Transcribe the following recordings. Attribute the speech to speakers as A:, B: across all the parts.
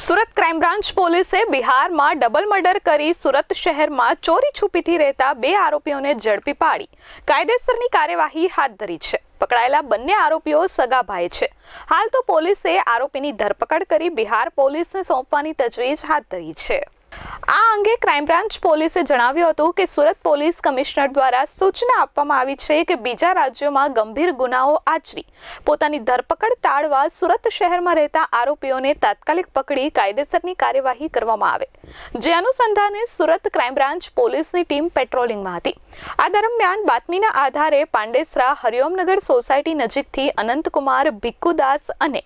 A: Surat crime branch પોલીસે બિહારમાં double murder કરી સુરત શહેરમાં ચોરી છુપીથી રહેતા બે આરોપીઓને ઝડપી પાડી. કાયદેસરની કાર્યવાહી હાથ ધરી છે. પકડાયેલા બંને આરોપીઓ સગા ભાઈ છે. હાલ તો પોલીસે આરોપીની ધરપકડ કરી બિહાર પોલીસને સોંપવાની તજવીજ હાથ ધરી છે. આ અંગે ક્રાઇમ બ્રાન્ચ પોલીસે જણાવ્યું હતું કે સુરત પોલીસ કમિશનર દ્વારા સૂચના આપવામાં આવી છે કે બીજા રાજ્યોમાં ગંભીર ગુનાઓ આચરી. પોતાની ધરપકડ ટાળવા સુરત શહેરમાં રહેતા આરોપીઓને તાત્કાલિક પકડી કાયદેસરની કાર્યવાહી કરવામાં આવે. જે અનુસંધાને સુરત ક્રાઇમ બ્રાન્ચ પોલીસની ટીમ પેટ્રોલિંગમાં હતી. આ દરમિયાન બાતમીના આધારે પાંડેસરા હરિઓમનગર સોસાયટી નજીકથી અનંતકુમાર ભિક્કુદાસ અને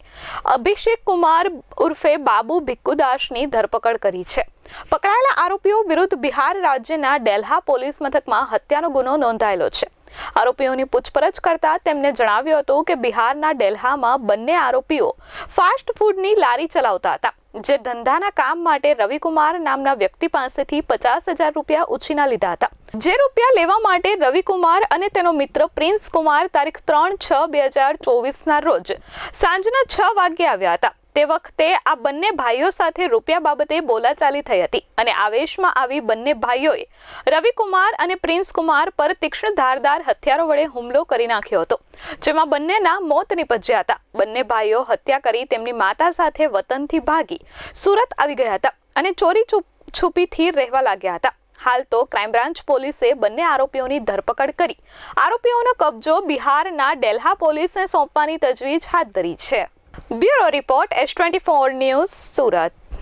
A: અભિષેક કુમાર ઉર્ફે બાબુ ભિક્કુદાસની ધરપકડ કરી છે. પકડાયેલા આરોપીઓ વિરુદ્ધ બિહાર રાજ્યના ડેલ્હા પોલીસ મથકમાં હત્યાનો ગુનો નોંધાયેલો છે. આરોપીઓની પૂછપરછ કરતા તેમને જણાવ્યું હતું કે બિહારના ડેલ્હામાં બંને આરોપીઓ ફાસ્ટ ફૂડની લારી ચલાવતા હતા, જે ધંધાના કામ માટે રવિકુમાર નામના વ્યક્તિ પાસેથી પચાસ હજાર રૂપિયા ઉછીના લીધા હતા. જે રૂપિયા લેવા માટે રવિકુમાર અને તેનો મિત્ર પ્રિન્સ કુમાર તારીખ ત્રણ છ બે હજાર ચોવીસના રોજ સાંજના છ વાગ્યે આવ્યા હતા. તે વખતે આ બંને ભાઈઓ સાથે રૂપિયા બાબતે બોલાચાલી થઈ હતી અને આવેશમાં આવી બંને ભાઈઓએ રવિકુમાર અને પ્રિન્સ કુમાર પર તીક્ષ્ણ ધારદાર હથિયારો વડે હુમલો કરી નાખ્યો હતો, જેમાં બંનેના મોત નિપજ્યા હતા. બંને ભાઈઓ હત્યા કરી તેમની માતા સાથે વતનથી ભાગી સુરત આવી ગયા હતા અને ચોરી છુપ, છુપીથી રહેવા લાગ્યા હતા. હાલ તો ક્રાઇમ બ્રાન્ચ પોલીસે બંને આરોપીઓની ધરપકડ કરી. આરોપીઓનો કબજો બિહારના ડેલ્હા પોલીસને સોંપવાની તજવીજ હાથ ધરી છે. Bureau report S twenty four news Surat.